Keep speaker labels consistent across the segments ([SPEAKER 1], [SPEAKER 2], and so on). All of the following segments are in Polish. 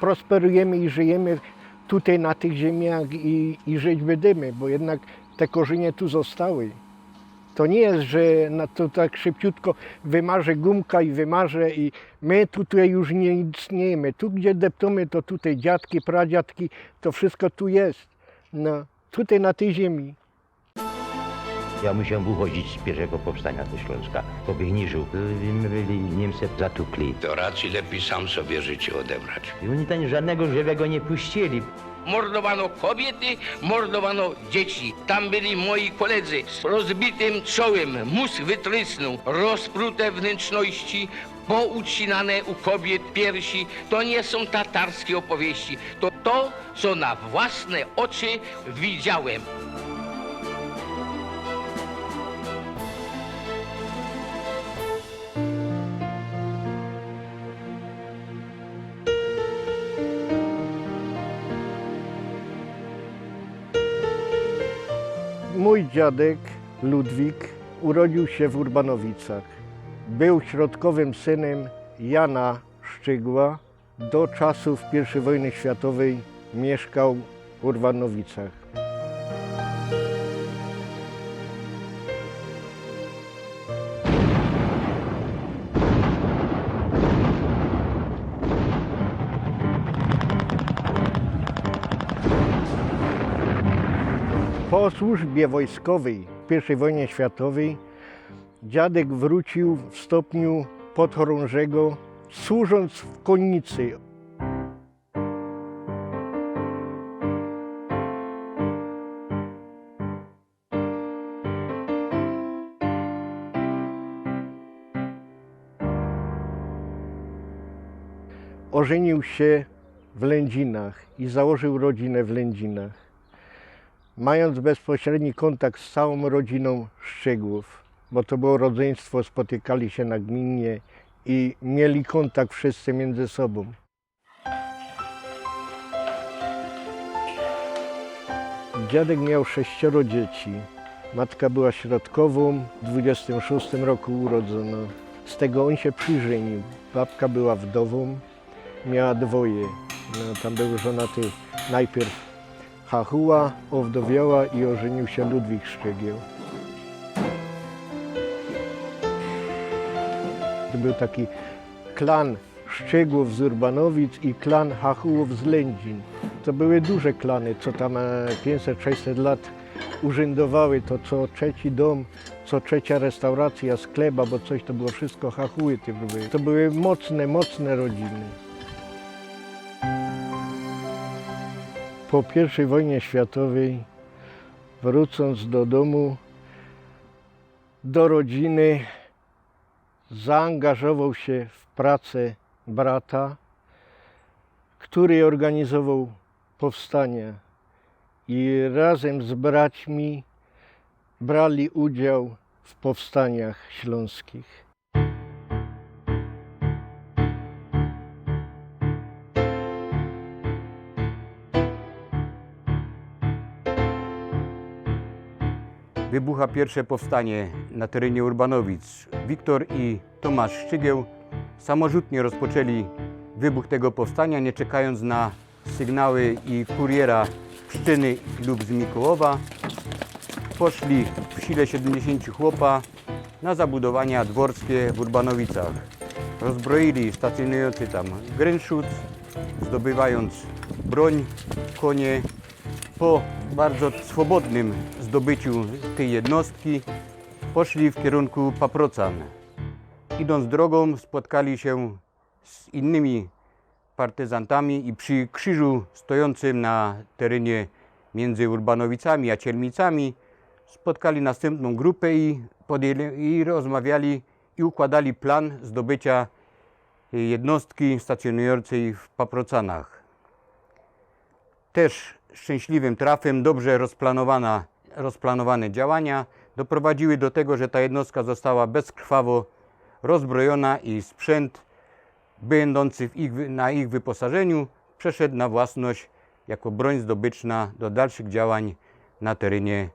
[SPEAKER 1] prosperujemy i żyjemy tutaj na tych ziemiach i, i żyć będziemy, bo jednak te korzenie tu zostały. To nie jest, że na to tak szybciutko wymarzę gumka i wymarzę i my tutaj już nie istniejemy. Tu gdzie deptamy, to tutaj dziadki, pradziadki, to wszystko tu jest. No, tutaj na tej ziemi.
[SPEAKER 2] Ja musiałem uchodzić z pierwszego powstania ze Śląska, bo bych nie żył. My byli Niemcy zatukli.
[SPEAKER 3] To raczej lepiej sam sobie życie odebrać.
[SPEAKER 2] I oni tam żadnego żywego nie puścili.
[SPEAKER 4] Mordowano kobiety, mordowano dzieci. Tam byli moi koledzy z rozbitym czołem, mózg wytrysnął, rozprute wnętrzności, poucinane u kobiet piersi. To nie są tatarskie opowieści, to to, co na własne oczy widziałem.
[SPEAKER 1] Dziadek Ludwik urodził się w Urbanowicach. Był środkowym synem Jana Szczygła. Do czasów I wojny światowej mieszkał w Urbanowicach. Po służbie wojskowej w I wojnie światowej dziadek wrócił w stopniu podchorążego, służąc w konnicy. Ożenił się w Lędzinach i założył rodzinę w Lędzinach mając bezpośredni kontakt z całą rodziną Szczygłów, bo to było rodzeństwo, spotykali się nagminnie i mieli kontakt wszyscy między sobą. Dziadek miał sześcioro dzieci. Matka była środkową, w 26 roku urodzona. Z tego on się przyżenił. Babka była wdową, miała dwoje. No, tam był żonaty najpierw Hachuła owdowiała i ożenił się Ludwik Szczygieł. To był taki klan Szczygłów z Urbanowic i klan Hachułów z Lędzin. To były duże klany, co tam e, 500-600 lat urzędowały. To co trzeci dom, co trzecia restauracja, sklep, bo coś to było wszystko Hachuły. To były, to były mocne, mocne rodziny. Po I wojnie światowej, wrócąc do domu, do rodziny, zaangażował się w pracę brata, który organizował powstania i razem z braćmi brali udział w powstaniach śląskich.
[SPEAKER 5] Wybucha pierwsze powstanie na terenie Urbanowic. Wiktor i Tomasz Szczygieł samorzutnie rozpoczęli wybuch tego powstania, nie czekając na sygnały i kuriera Pszczyny lub z Mikołowa. Poszli w sile 70 chłopa na zabudowania dworskie w Urbanowicach. Rozbroili stacjonujący tam Grynszut, zdobywając broń, konie, po bardzo swobodnym zdobyciu tej jednostki poszli w kierunku Paprocan. Idąc drogą spotkali się z innymi partyzantami i przy krzyżu stojącym na terenie między Urbanowicami a Cielmicami spotkali następną grupę i, podjęli, i rozmawiali i układali plan zdobycia jednostki stacjonującej w Paprocanach też szczęśliwym trafem, dobrze rozplanowana, rozplanowane działania doprowadziły do tego, że ta jednostka została bezkrwawo rozbrojona i sprzęt będący ich, na ich wyposażeniu przeszedł na własność jako broń zdobyczna do dalszych działań na terenie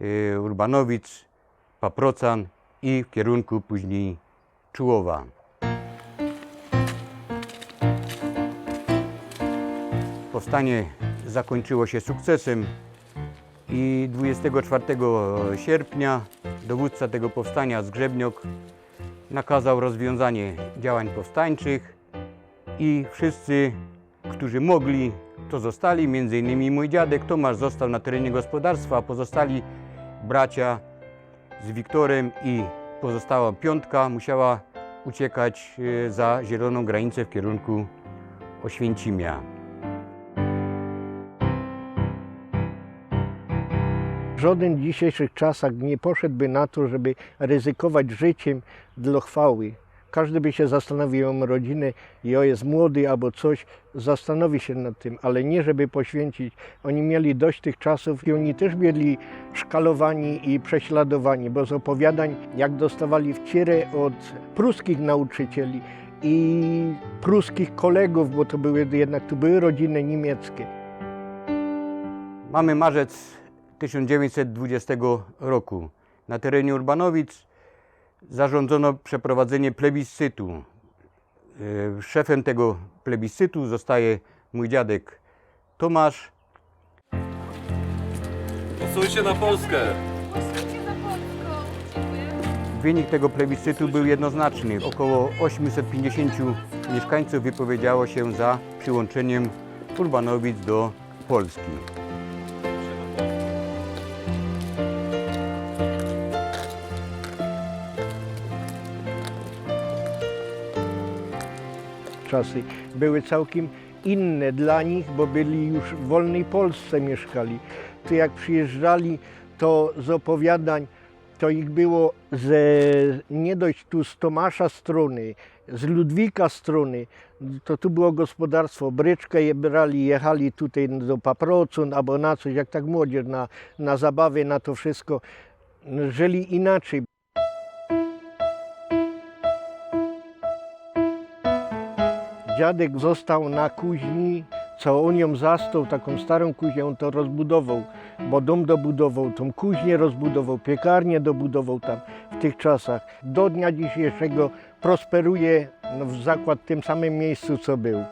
[SPEAKER 5] y, Urbanowic, Paprocan i w kierunku później Czułowa. powstanie zakończyło się sukcesem i 24 sierpnia dowódca tego powstania Zgrzebniok nakazał rozwiązanie działań powstańczych i wszyscy, którzy mogli, to zostali, między innymi mój dziadek Tomasz został na terenie gospodarstwa, a pozostali bracia z Wiktorem i pozostała piątka musiała uciekać e, za zieloną granicę w kierunku Oświęcimia.
[SPEAKER 1] Żaden w dzisiejszych czasach nie poszedłby na to, żeby ryzykować życiem dla chwały. Każdy by się zastanowił, ja mam rodzinę, ja jest młody albo coś, zastanowi się nad tym, ale nie żeby poświęcić. Oni mieli dość tych czasów i oni też byli szkalowani i prześladowani, bo z opowiadań, jak dostawali wcierę od pruskich nauczycieli i pruskich kolegów, bo to były jednak to były rodziny niemieckie.
[SPEAKER 5] Mamy marzec 1920 roku. Na terenie Urbanowic zarządzono przeprowadzenie plebiscytu. E, Szefem tego plebiscytu zostaje mój dziadek Tomasz.
[SPEAKER 6] Głosujcie na Polskę!
[SPEAKER 5] Wynik tego plebiscytu był jednoznaczny. Około 850 mieszkańców wypowiedziało się za przyłączeniem Urbanowic do Polski.
[SPEAKER 1] Czasy były całkiem inne dla nich, bo byli już w wolnej Polsce mieszkali. To jak przyjeżdżali, to z opowiadań, to ich było ze, nie dość tu z Tomasza strony, z Ludwika strony, to tu było gospodarstwo, bryczkę je brali, jechali tutaj do Paprocun albo na coś, jak tak młodzież, na, na zabawy, na to wszystko. Żyli inaczej. Dziadek został na kuźni, co on ją zastał, taką starą kuźnię, on to rozbudował, bo dom dobudował, tą kuźnię rozbudował, piekarnię dobudował tam w tych czasach. Do dnia dzisiejszego prosperuje w zakład w tym samym miejscu, co był.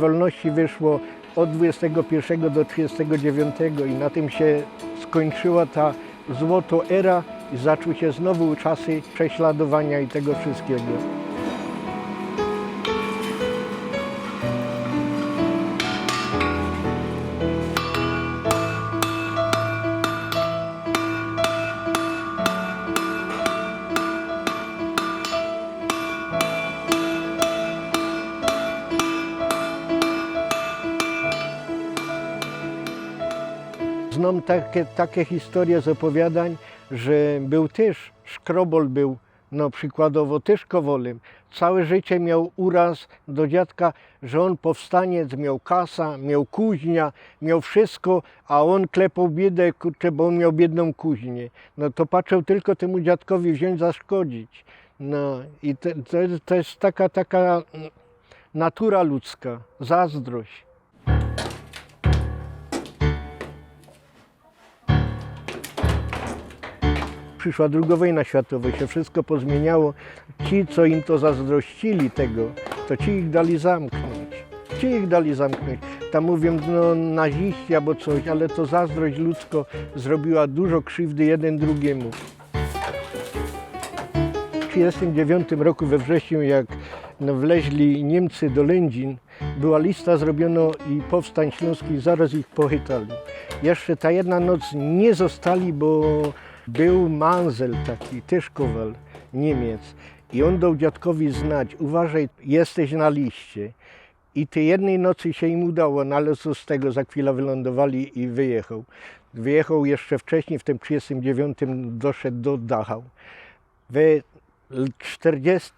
[SPEAKER 1] Wolności wyszło od 21 do 39 i na tym się skończyła ta złoto era i zaczęły się znowu czasy prześladowania i tego wszystkiego. Znam takie, takie historie z opowiadań, że był też, Szkrobol był, no przykładowo też Kowolem. Całe życie miał uraz do dziadka, że on powstaniec, miał kasa, miał kuźnia, miał wszystko, a on klepał biedę, kurczę, bo on miał biedną kuźnię. No to patrzył tylko temu dziadkowi wziąć, zaszkodzić. No i to, to, jest- to jest taka, taka mm, natura ludzka, zazdrość. Przyszła druga wojna światowa, się wszystko pozmieniało. Ci, co im to zazdrościli tego, to ci ich dali zamknąć. Ci ich dali zamknąć. Tam mówią, no naziści albo coś, ale to zazdrość ludzko zrobiła dużo krzywdy jeden drugiemu. W 1939 roku we wrześniu, jak no, wleźli Niemcy do Lędzin, była lista zrobiona i powstań śląskich, zaraz ich pochytali. Jeszcze ta jedna noc nie zostali, bo był Manzel taki, też kowal, Niemiec. I on dał dziadkowi znać, uważaj, jesteś na liście. I tej jednej nocy się im udało, no ale co z tego, za chwilę wylądowali i wyjechał. Wyjechał jeszcze wcześniej, w tym 39 doszedł do Dachau. We 40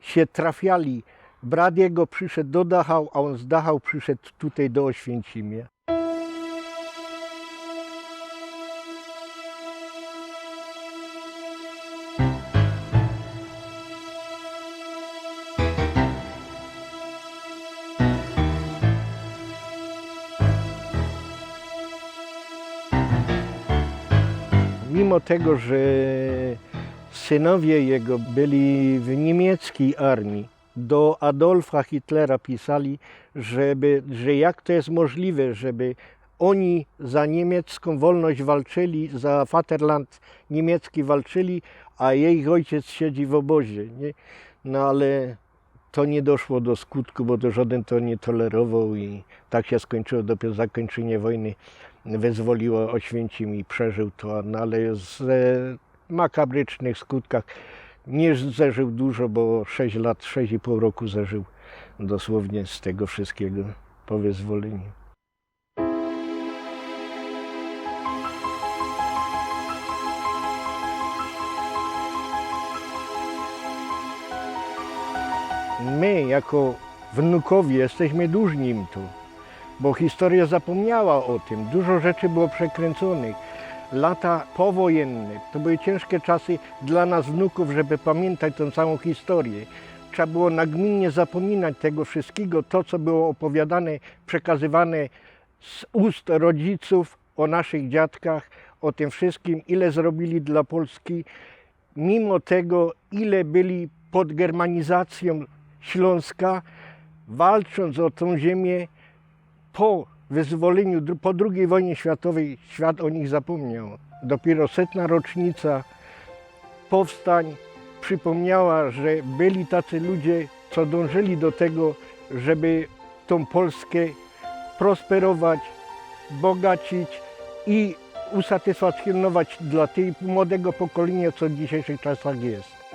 [SPEAKER 1] się trafiali. Brat jego przyszedł do Dachau, a on z Dachau przyszedł tutaj do Oświęcimia. Mimo tego, że synowie jego byli w niemieckiej armii, do Adolfa Hitlera pisali, żeby, że jak to jest możliwe, żeby oni za niemiecką wolność walczyli, za Vaterland niemiecki walczyli, a jej ojciec siedzi w obozie. Nie? No ale to nie doszło do skutku, bo to żaden to nie tolerował i tak się skończyło. Dopiero zakończenie wojny wyzwoliło Oświęcim i przeżył to, no ale z makabrycznych skutkach nie zeżył dużo, bo 6 lat, 6,5 roku zeżył dosłownie z tego wszystkiego po wyzwoleniu. My, jako wnukowie, jesteśmy dłużni im tu, bo historia zapomniała o tym. Dużo rzeczy było przekręconych. Lata powojenne to były ciężkie czasy dla nas, wnuków, żeby pamiętać tę całą historię. Trzeba było nagminnie zapominać tego wszystkiego, to co było opowiadane, przekazywane z ust rodziców o naszych dziadkach, o tym wszystkim, ile zrobili dla Polski, mimo tego, ile byli pod germanizacją Śląska, walcząc o tą ziemię, po wyzwoleniu, po II wojnie światowej, świat o nich zapomniał. Dopiero setna rocznica powstań przypomniała, że byli tacy ludzie, co dążyli do tego, żeby tą Polskę prosperować, bogacić i usatysfakcjonować dla tej młodego pokolenia, co w dzisiejszych czasach jest.